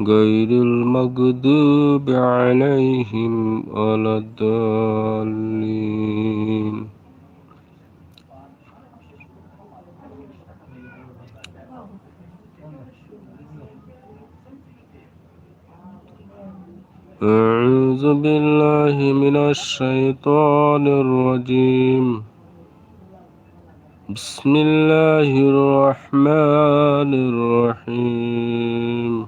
غير المغضوب عليهم ولا الضالين. أعوذ بالله من الشيطان الرجيم. بسم الله الرحمن الرحيم.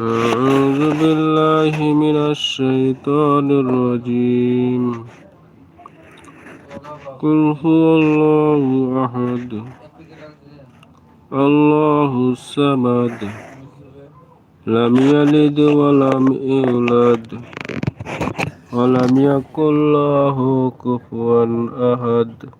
أعوذ بالله من الشيطان الرجيم. قل هو الله أحد. الله الصمد. لم يلد ولم يولد. ولم يكن له كفوا أحد.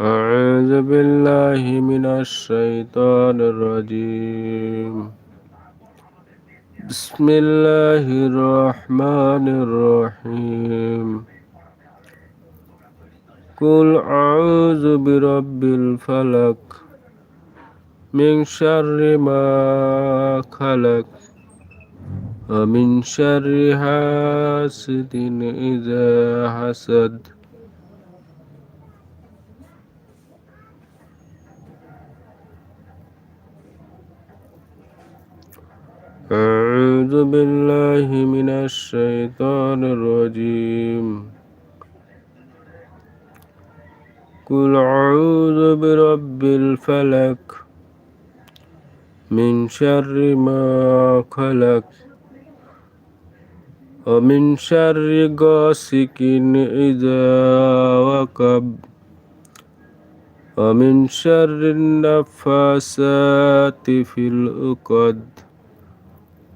أعوذ بالله من الشيطان الرجيم. بسم الله الرحمن الرحيم. قل أعوذ برب الفلك من شر ما خلق ومن شر حاسد إذا حسد. أعوذ بالله من الشيطان الرجيم. قل أعوذ برب الفلك من شر ما خلق ومن شر غاسق إذا وقب ومن شر النفاسات في العقد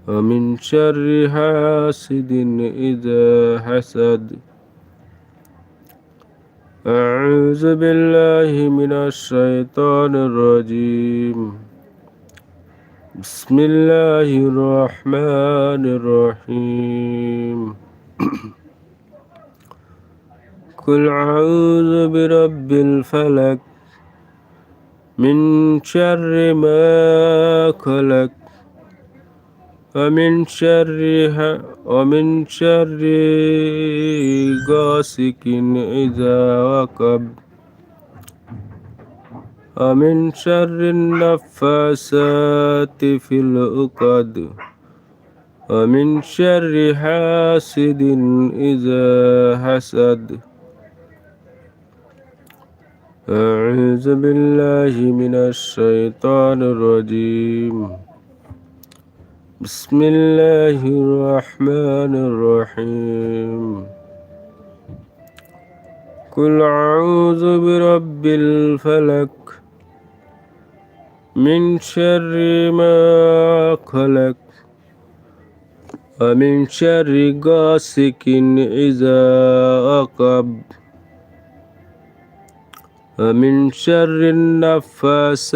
ومن شر حاسد إذا حسد. أعوذ بالله من الشيطان الرجيم. بسم الله الرحمن الرحيم. قل أعوذ برب الفلك من شر ما خلق. ومن شر ومن شر غاسق إذا وقب. ومن شر النفاسات في العقد. ومن شر حاسد إذا حسد. أعوذ بالله من الشيطان الرجيم. بسم الله الرحمن الرحيم. قل أعوذ برب الفلك من شر ما خلق ومن شر غاسق إذا وقب ومن شر النفاسات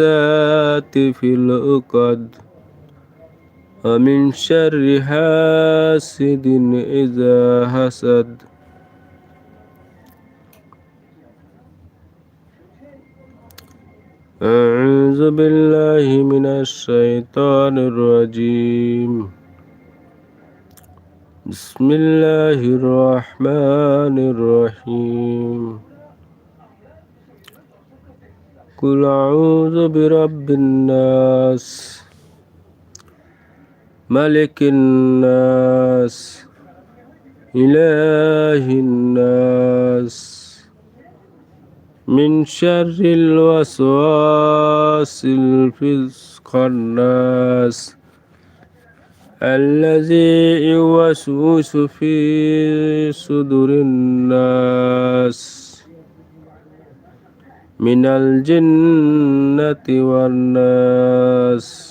في العقد ومن شر حاسد إذا حسد. أعوذ بالله من الشيطان الرجيم. بسم الله الرحمن الرحيم. قل أعوذ برب الناس. ملك الناس إله الناس. من شر الوسواس الناس. الذي يوسوس في صدور الناس. من الجنة والناس.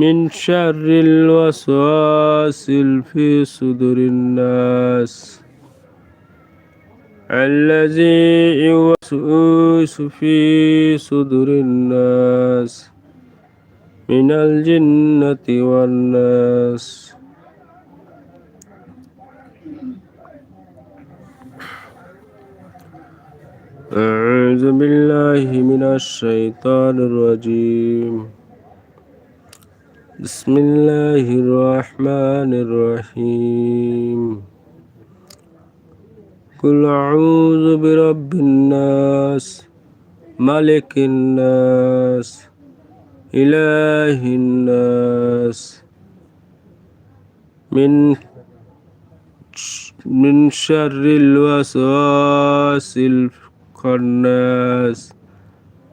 من شر الوسواس في صدور الناس. الذي يوسوس في صدور الناس. من الجنة والناس. أعوذ بالله من الشيطان الرجيم. بسم الله الرحمن الرحيم. قل أعوذ برب الناس ملك الناس إله الناس. من من شر الوسواس الخناس